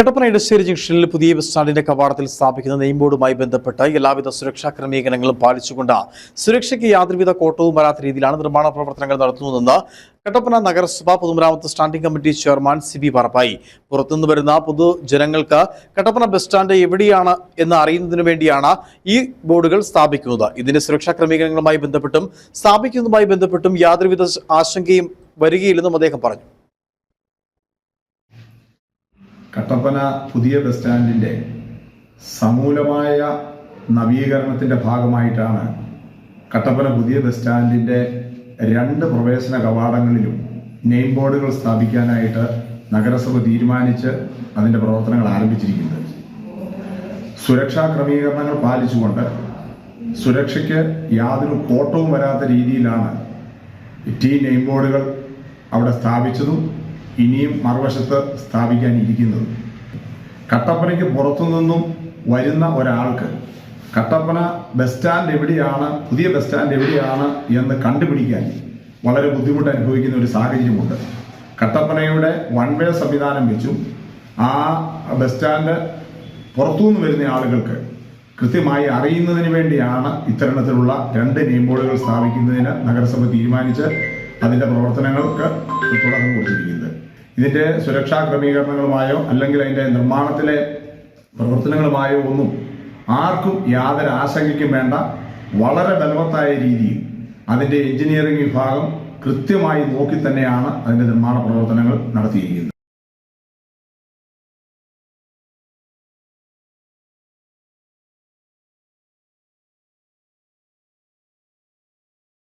കട്ടപ്പന ഇടശ്ശേരി ജംഗ്ഷനിൽ പുതിയ ബസ് സ്റ്റാൻഡിന്റെ കവാടത്തിൽ സ്ഥാപിക്കുന്ന നെയിം ബോർഡുമായി ബന്ധപ്പെട്ട് എല്ലാവിധ സുരക്ഷാ ക്രമീകരണങ്ങളും പാലിച്ചുകൊണ്ട് സുരക്ഷയ്ക്ക് യാതൊരുവിധ കോട്ടവും വരാത്ത രീതിയിലാണ് നിർമ്മാണ പ്രവർത്തനങ്ങൾ നടത്തുന്നതെന്ന് കട്ടപ്പന നഗരസഭ പൊതുമരാമത്ത് standing committee chairman C B Parappayi പുറത്തുനിന്ന് വരുന്ന പൊതുജനങ്ങൾക്ക് കട്ടപ്പന ബസ് സ്റ്റാൻഡ് എവിടെയാണ് എന്ന് അറിയുന്നതിനു വേണ്ടിയാണ് ഈ ബോർഡുകൾ സ്ഥാപിക്കുന്നത്. ഇതിന്റെ സുരക്ഷാ ക്രമീകരണങ്ങളുമായി ബന്ധപ്പെട്ടും സ്ഥാപിക്കുന്നതുമായി ബന്ധപ്പെട്ടും യാതൊരുവിധ ആശങ്കയും വരികയില്ലെന്നും അദ്ദേഹം പറഞ്ഞു. കട്ടപ്പന പുതിയ ബസ് സ്റ്റാൻഡിന്റെ സമൂലമായ നവീകരണത്തിന്റെ ഭാഗമായിട്ടാണ് കട്ടപ്പന പുതിയ ബസ് സ്റ്റാൻഡിന്റെ രണ്ട് പ്രവേശന കവാടങ്ങളിലും നെയിം ബോർഡുകൾ സ്ഥാപിക്കാനായിട്ട് നഗരസഭ തീരുമാനിച്ച് അതിന്റെ പ്രവർത്തനങ്ങൾ ആരംഭിച്ചിരിക്കുന്നത്. സുരക്ഷാ ക്രമീകരണങ്ങൾ പാലിച്ചുകൊണ്ട് സുരക്ഷയ്ക്ക് യാതൊരു കോട്ടവും വരാത്ത രീതിയിലാണ് ടി നെയിം ബോർഡുകൾ അവിടെ സ്ഥാപിച്ചതും ഇനിയും മറുവശത്ത് സ്ഥാപിക്കാനിരിക്കുന്നത്. കട്ടപ്പനയ്ക്ക് പുറത്തുനിന്നും വരുന്ന ഒരാൾക്ക് കട്ടപ്പന ബസ് സ്റ്റാൻഡ് എവിടെയാണ് പുതിയ ബസ് സ്റ്റാൻഡ് എവിടെയാണ് എന്ന് കണ്ടുപിടിക്കാൻ വളരെ ബുദ്ധിമുട്ട് അനുഭവിക്കുന്ന ഒരു സാഹചര്യമുണ്ട്. കട്ടപ്പനയുടെ വൺ വേ സംവിധാനം വെച്ചും ആ ബസ് സ്റ്റാൻഡ് പുറത്തുനിന്ന് വരുന്ന ആളുകൾക്ക് കൃത്യമായി അറിയുന്നതിന് വേണ്ടിയാണ് ഇത്തരത്തിലുള്ള രണ്ട് നെയിം ബോർഡുകൾ സ്ഥാപിക്കുന്നതിന് നഗരസഭ തീരുമാനിച്ച് അതിന്റെ പ്രവർത്തനങ്ങൾക്ക് തുടക്കം കൊടുത്തിരിക്കുന്നത് ഇതിന്റെ സുരക്ഷാ ക്രമീകരണങ്ങളുമായോ അല്ലെങ്കിൽ അതിന്റെ നിർമ്മാണത്തിലെ പ്രവർത്തനങ്ങളുമായോ ഒന്നും ആർക്കും യാതൊരു ആശങ്കയ്ക്കും വേണ്ട. വളരെ ബലവത്തായ രീതിയിൽ അതിന്റെ എഞ്ചിനീയറിംഗ് വിഭാഗം കൃത്യമായി നോക്കി തന്നെയാണ് അതിന്റെ നിർമ്മാണ പ്രവർത്തനങ്ങൾ നടത്തിയിരിക്കുന്നത്.